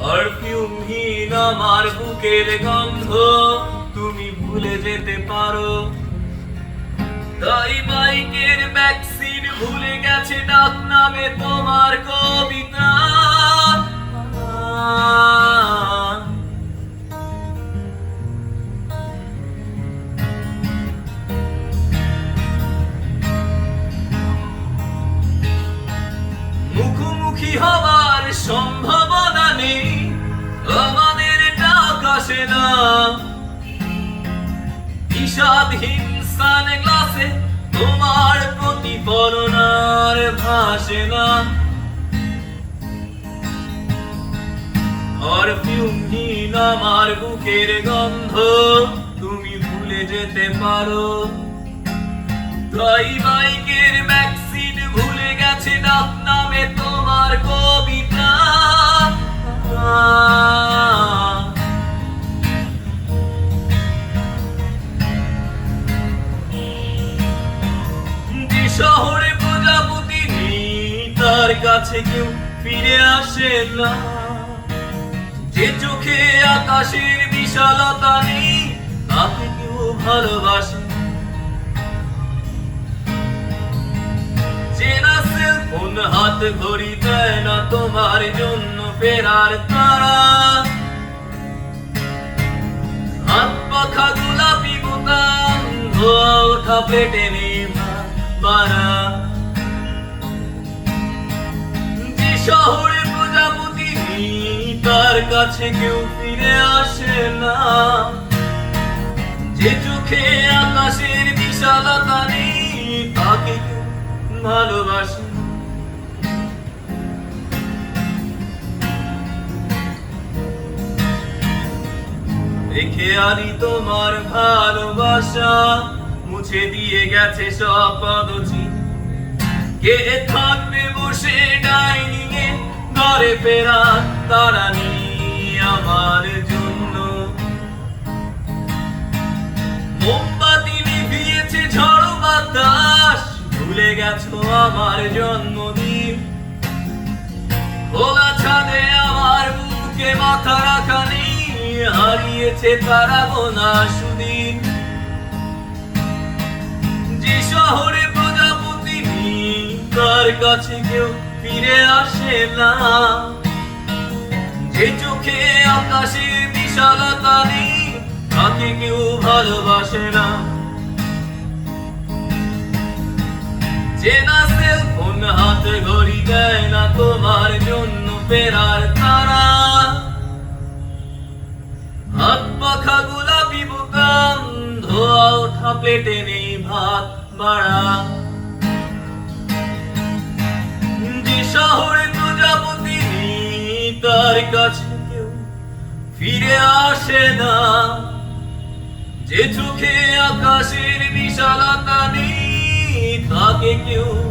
পারফিউমহীন আমার বুকের গন্ধ, তুমি ভুলে যেতে পারো। তাই বাইকের ভুলে গেছে ডাক নামে তোমার কবিতা। মুখোমুখি হওয়ার সম্ভাবনা নেই আমাদের ডাক আসে না। বিষাদহীন সানগ্লাসে তোমার প্রতিফলন আর ভাসে না। পারফিউমহীন আমার বুকের গন্ধ, তুমি ভুলে যেতে পারো। তাই বাইকের ব্যাকসিট ভুলে গেছে ডাক নামে তোমার কবিতা। শহরে প্রজাপতি তার কাছে কেউ ফিরে আসে না। যে চোখে আকাশের বিশালতা নেই, তাকে কেউ ভালোবাসে হাত ঘড়ি দেয় না তোমার জন্য ফেরার তারা। হাত পাখা গোলাপি বোতাম, ধোয়া ওঠা নেই মারা যে শহরে প্রজাপতি তার কাছে কেউ ফিরে আসে না। যে চোখে আকাশের বিশালতা নেই, তাকে ভালোবাসে। দেখে আনি তোমার ভালোবাসা। মুছে দিয়ে গেছে সব পদচি। কে থাকবে বসে ডাইনিং এ ঘরে ফেরা তারা আমার জন্য। মোমবাতি নিভিয়েছে ঝড় বাতাস, ভুলে গেছো আমার জন্মদিন। খোলা ছাদে আমার বুকে মাথা রাখা নেই, হারিয়েছে তারা গোনা সুদিন। যে শহরে প্রজাপতি তার কাছে কেউ ফিরে আসে না। যে চোখে আকাশের বিশালতা নেই, তাকে কেউ ভালোবাসে না। চেনা সেল ফোন হাতে ঘড়ি দেয় না তোমার জন্য ফেরার তারা। হাত পাখা গোলাপি বোতাম, ধোয়া ওঠা ভাত বাড়া। যে শহরে প্রজাপতি তার কাছে কেউ ফিরে আসে না। যে চোখে আকাশের বিশালতা নেই, তাকে কেউ